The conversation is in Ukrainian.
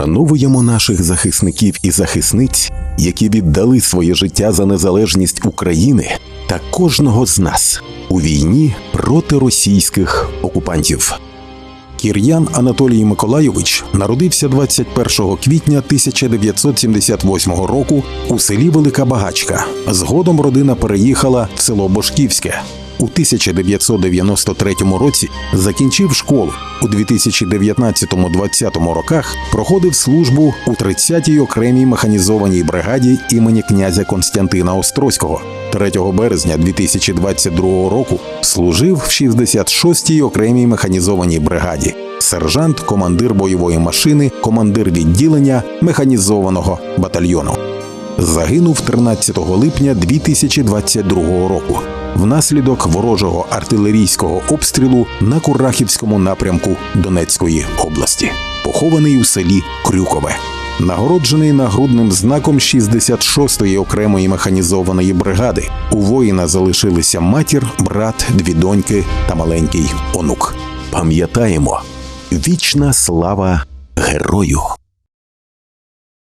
Вшановуємо наших захисників і захисниць, які віддали своє життя за незалежність України та кожного з нас у війні проти російських окупантів. Кір'ян Анатолій Миколайович народився 21 квітня 1978 року у селі Велика Багачка. Згодом родина переїхала в село Бошківське. У 1993 році закінчив школу. У 2019-2020 роках проходив службу у 30-й окремій механізованій бригаді імені князя Константина Острозького. 3 березня 2022 року служив в 66-й окремій механізованій бригаді. Сержант, командир бойової машини, командир відділення механізованого батальйону. Загинув 13 липня 2022 року внаслідок ворожого артилерійського обстрілу на Курахівському напрямку Донецької області, похований у селі Крюкове. Нагороджений нагрудним знаком 66-ї окремої механізованої бригади. У воїна залишилися матір, брат, дві доньки та маленький онук. Пам'ятаємо, вічна слава герою!